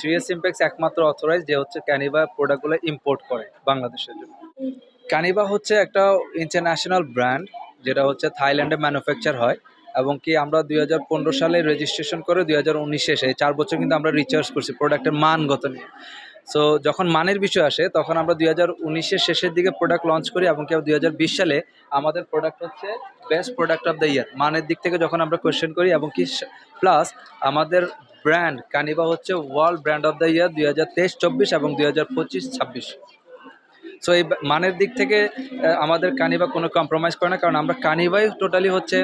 Three S ইম্প্যাক্স একমাত্র authorize যে হচ্ছে ক্যানিভা প্রোডাক্টগুলো ইম্পোর্ট করে বাংলাদেশের জন্য। ক্যানিভা হচ্ছে একটা ইন্টারন্যাশনাল ব্র্যান্ড যেটা হচ্ছে থাইল্যান্ডে ম্যানুফ্যাকচার হয় এবং কি আমরা দুই হাজার পনেরো সালে রেজিস্ট্রেশন করে দুই হাজার উনিশে এসে চার বছর কিন্তু আমরা রিচার্জ করছি প্রোডাক্টের মানগত নিয়ে। সো যখন মানের বিষয় আসে, তখন আমরা দুই হাজার উনিশের শেষের দিকে প্রোডাক্ট লঞ্চ করি এবং কি দুই হাজার বিশ সালে আমাদের প্রোডাক্ট হচ্ছে best product of the year মানের দিক থেকে যখন আমরা কোয়েশ্চেন করি এবং কি প্লাস আমাদের ব্র্যান্ড কানিবা হচ্ছে world brand of the year দুই হাজার তেইশ, চব্বিশ এবং দুই হাজার পঁচিশ, ছাব্বিশ। সো এই মানের দিক থেকে আমাদের কানিবা কোনো কম্প্রোমাইজ করে না, কারণ আমরা কানিবাই টোটালি হচ্ছে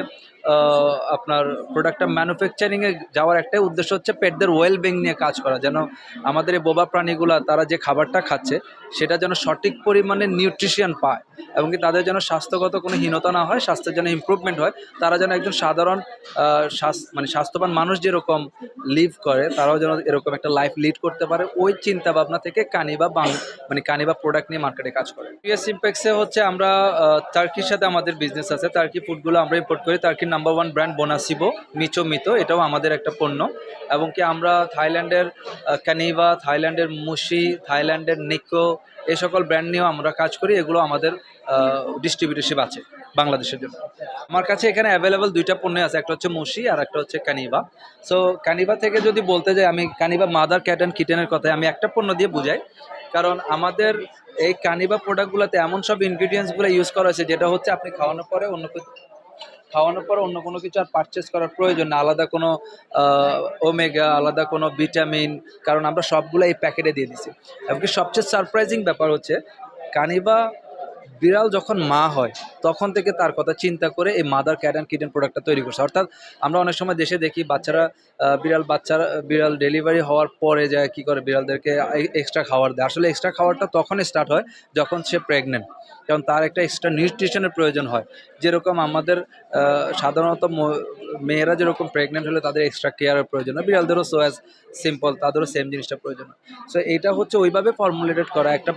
আপনার প্রোডাক্টটা ম্যানুফ্যাকচারিংয়ে যাওয়ার একটাই উদ্দেশ্য হচ্ছে পেটদের ওয়েলবিং নিয়ে কাজ করা। যেন আমাদের এই বোবা প্রাণীগুলা, তারা যে খাবারটা খাচ্ছে, সেটা যেন সঠিক পরিমাণে নিউট্রিশন পায় এবং কি তাদের যেন স্বাস্থ্যগত কোনো হীনতা না হয়, স্বাস্থ্যের যেন ইমপ্রুভমেন্ট হয়, তারা যেন একজন সাধারণ মানে স্বাস্থ্যবান মানুষ যেরকম লিভ করে, তারাও যেন এরকম একটা লাইফ লিড করতে পারে, ওই চিন্তা ভাবনা থেকে কানিবা বাং মানে কানিবা প্রোডাক্ট নিয়ে মার্কেটে কাজ করে। ইউএস ইম্প্যাক্সে হচ্ছে আমরা টার্কির সাথে আমাদের বিজনেস আছে। টার্কি ফুডগুলো আমরা ইম্পোর্ট করি। টার্কির নাম্বার ওয়ান ব্র্যান্ড বোনাসিবো মিচো মিতো এটাও আমাদের একটা পণ্য। এবং কি আমরা থাইল্যান্ডের ক্যানিভা থাইল্যান্ডের মুশি, থাইল্যান্ডের নিকো এই সকল ব্র্যান্ড নিয়েও আমরা কাজ করি। এগুলো আমাদের ডিস্ট্রিবিউটারশিপ আছে বাংলাদেশের জন্য। আমার কাছে এখানে অ্যাভেলেবল দুইটা পণ্য আছে, একটা হচ্ছে মুশি আর একটা হচ্ছে ক্যানিভা সো ক্যানিভা থেকে যদি বলতে যাই, আমি ক্যানিভা মাদার ক্যাট অ্যান্ড কিটেনের কথায় আমি একটা পণ্য দিয়ে বুঝাই। কারণ আমাদের এই কানিভা প্রোডাক্টগুলোতে এমন সব ইনগ্রিডিয়েন্টসগুলো ইউজ করা হয়েছে, যেটা হচ্ছে আপনি খাওয়ানোর পরে অন্য খাওয়ানোর পর অন্য কোনো কিছু আর পারচেস করার প্রয়োজন না। আলাদা কোনো ওমেগা আলাদা কোনো ভিটামিন কারণ আমরা সবগুলো এই প্যাকেটে দিয়ে দিছি। এমনকি সবচেয়ে সারপ্রাইজিং ব্যাপার হচ্ছে, কানিবা বিড়াল যখন মা হয়, তখন থেকে তার কথা চিন্তা করে এই মাদার ক্যাট অ্যান্ড কিটেন প্রোডাক্টটা তৈরি করছে। অর্থাৎ আমরা অনেক সময় দেশে দেখি বাচ্চারা বিড়াল বাচ্চারা বিড়াল ডেলিভারি হওয়ার পরে যায় কি করে বিড়ালদেরকে এক্সট্রা খাবার দেয়। আসলে এক্সট্রা খাবারটা তখনই স্টার্ট হয় যখন সে প্রেগনেন্ট কারণ তার একটা এক্সট্রা নিউট্রিশনের প্রয়োজন হয়। যেরকম আমাদের সাধারণত মেয়েরা যেরকম প্রেগনেন্ট হলে তাদের এক্সট্রা কেয়ারের প্রয়োজন হয়। বিড়ালদেরও সো অ্যাজ সিম্পল তাদেরও সেম জিনিসটা প্রয়োজন সো এটা হচ্ছে ওইভাবে ফর্মুলেটেড করা। একটা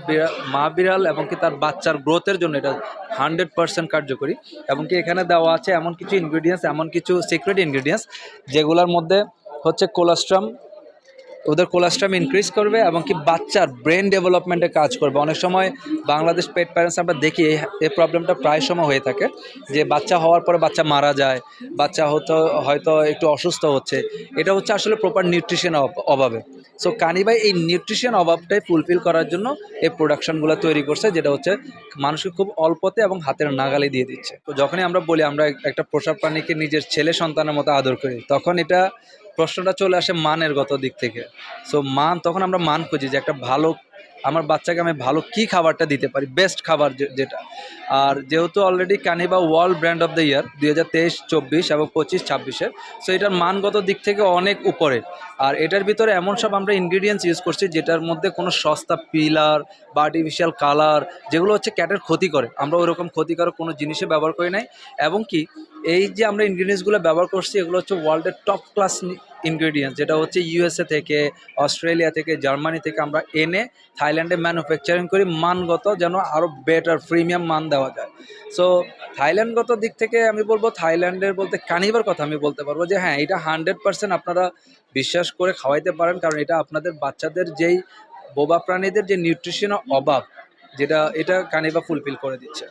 মা বিড়াল এবং কি তার বাচ্চার গ্রোথের জন্য এটা হান্ড্রেড পার্সেন্ট কার্যকরী এবং কি এখানে দেওয়া আছে এমন কিছু ইনগ্রিডিয়েন্টস এমন কিছু সিক্রেট ইনগ্রিডিয়েন্টস যেগুলোর মধ্যে হচ্ছে কোলাস্ট্রাম ওদের কোলাস্ট্রাম ইনক্রিজ করবে এবং কি বাচ্চার ব্রেন ডেভেলপমেন্টে কাজ করবে। অনেক সময় বাংলাদেশ পেট প্যারেন্টস আমরা দেখি এই প্রবলেমটা প্রায় সময় হয়ে থাকে যে বাচ্চা হওয়ার পরে বাচ্চা মারা যায়, বাচ্চা হয়তো হয়তো একটু অসুস্থ হচ্ছে। এটা হচ্ছে আসলে প্রপার নিউট্রিশন অভাবে। সো কানিবাই এই নিউট্রিশন অভাবটাই ফুলফিল করার জন্য এই প্রোডাকশনগুলো তৈরি করছে, যেটা হচ্ছে মানুষকে খুব অল্পতে এবং হাতের নাগালে দিয়ে দিচ্ছে। তো যখনই আমরা বলি, আমরা একটা পোষা প্রাণীকে নিজের ছেলে সন্তানের মতো আদর করি, তখন এটা প্রশ্নটা চলে আসে মানের গত দিক থেকে। সো মান, তখন আমরা মান খুঁজি যে একটা ভালো আমার বাচ্চাকে আমি ভালো কি খাবারটা দিতে পারি বেস্ট খাবার যেটা। আর যেহেতু already Kaniva world brand of the year দুই হাজার তেইশ, চব্বিশ এবং পঁচিশ ছাব্বিশে সো এটার মানগত দিক থেকে অনেক উপরে। আর এটার ভিতরে এমন সব আমরা ইনগ্রিডিয়েন্টস ইউজ করছি যেটার মধ্যে কোনো সস্তা পিলার বা আর্টিফিশিয়াল কালার যেগুলো হচ্ছে ক্যাটের ক্ষতি করে। আমরা ওরকম ক্ষতিকারক কোনো জিনিসে ব্যবহার করি নাই। এবং কি, এই যে আমরা ইনগ্রিডিয়েন্টসগুলো ব্যবহার করছি, এগুলো হচ্ছে ওয়ার্ল্ডের টপ ক্লাস ইনগ্রিডিয়েন্টস যেটা হচ্ছে ইউএসএ থেকে অস্ট্রেলিয়া থেকে জার্মানি থেকে আমরা এনে থাইল্যান্ডে ম্যানুফ্যাকচারিং করি, মানগত যেন আরও বেটার প্রিমিয়াম মান দেওয়া যায়। সো থাইল্যান্ডগত দিক থেকে আমি বলব থাইল্যান্ডের বলতে কানিবার কথা আমি বলতে পারব যে হ্যাঁ এটা হান্ড্রেড পার্সেন্ট আপনারা বিশ্বাস করে খাওয়াইতে পারেন, কারণ এটা আপনাদের বাচ্চাদের যেই বোবা প্রাণীদের যে নিউট্রিশনের অভাব, যেটা এটা কানিবা ফুলফিল করে দিচ্ছে।